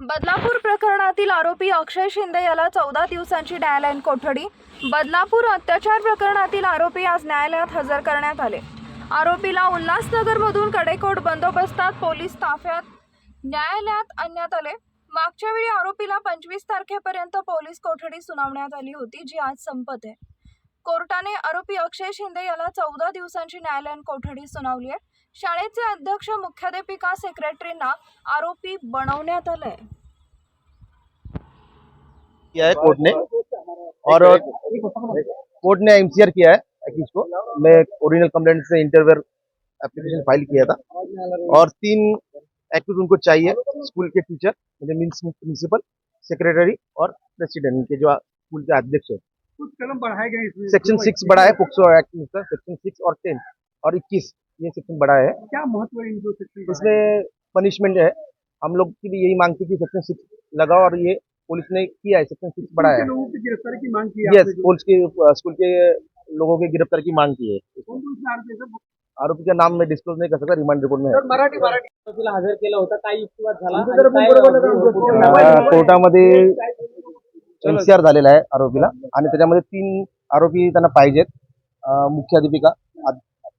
बदलापूर प्रकरणातील आरोपी अक्षय शिंदे याला चौदा दिवसांची न्यायालयीन कोठडी बदलापूर अत्याचार प्रकरणातील आरोपी आज न्यायालयात हजर करण्यात आले. आरोपीला उल्हासनगरमधून कडेकोट बंदोबस्तात पोलीस ताफ्यात न्यायालयात आणण्यात आले. मागच्या वेळी आरोपीला पंचवीस तारखेपर्यंत पोलीस कोठडी सुनावण्यात आली होती जी आज संपत आहे. कोर्टाने आरोपी अक्षय शिंदे याला चौदा दिवसांची न्यायालयीन कोठडी सुनावली आहे. शाळेचे अध्यक्ष मुख्याध्यापिका सेक्रेटरींना आरोपी बनवण्यात आलंय. किया है कोर्ट ने? और कोर्ट ने एमसीआर किया है एक्यूज को। मैं ओरिजिनल कंप्लेंट से इंटरवेयर एप्लीकेशन फाइल किया था। और तीन एक्यूज उनको चाहिए स्कूल के टीचर मतलब मीन्स प्रिंसिपल सेक्रेटरी और प्रेसिडेंट के जो स्कूल के अध्यक्ष है। कुछ कलम बढ़ाए गए इसमें। सेक्शन सिक्स बढ़ा है पोक्सो एक्ट में सेक्शन सिक्स और टेन और इक्कीस ये सेक्शन बड़ा है। क्या महत्व है इन दो सेक्शन इसमें पनिशमेंट है। हम लोग की भी यही मांग थी कि सेक्शन सिक्स लगाओ और ये पुलिस ने किया है। सेक्शन सिक्स कितने है। लोगों की गिरफ्तारी की मांग की है यस पुलिस के स्कूल के लोगों की गिरफ़्तार की मांग की है। आरोपी का नाम मैं डिस्क्लोज नहीं कर सकता रिमांड रिपोर्ट में. मराठी मराठी तिला हजर केलं होतं. अं, कोर्टामध्ये एनसीआर झालेला आहे आरोपीला. आणि त्याच्यामध्ये तीन आरोपी त्यांना पाहिजेत. अं, मुख्याध्यापिका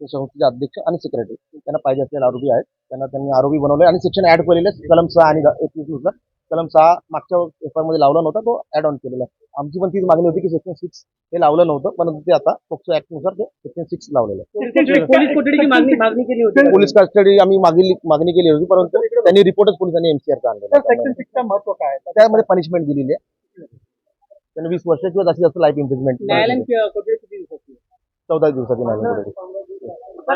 संस्थेचे अध्यक्ष आणि सेक्रेटरी त्यांना पाहिजे असलेले आरोपी आहेत. त्यांना त्यांनी आरोपी बनवले आणि सेक्शन ऍड केलेले कलम सहा आणि एकवीस नुसार. कलम सहा मागच्या पेपर मध्ये लावला नव्हता तो ऍड ऑन केलेला आहे. आमची पण तीच मागणी होती की सेक्शन सिक्स हे लावलं नव्हतं परंतु ते आता पोक्सो ऍक्ट नुसार ते सेक्शन सिक्स लावलेलं आहे. पोलीस कोठडीची मागणी मागणी केली होती? पोलीस कस्टडी आम्ही मागणी केली होती परंतु त्यांनी रिपोर्टच पोलिसांनी एमसीआरचा आणलेला सर सेक्शन आहे. सिक्स का महत्व काय त्यामध्ये पनिशमेंट दिलेली आहे. त्यांना वीस वर्षाची किंवा जास्तीत जास्त लाईफ इम्प्रिजमेंट न्यायालयीन दिवसाची आहे? चौदा दिवसाची न्यायालयीन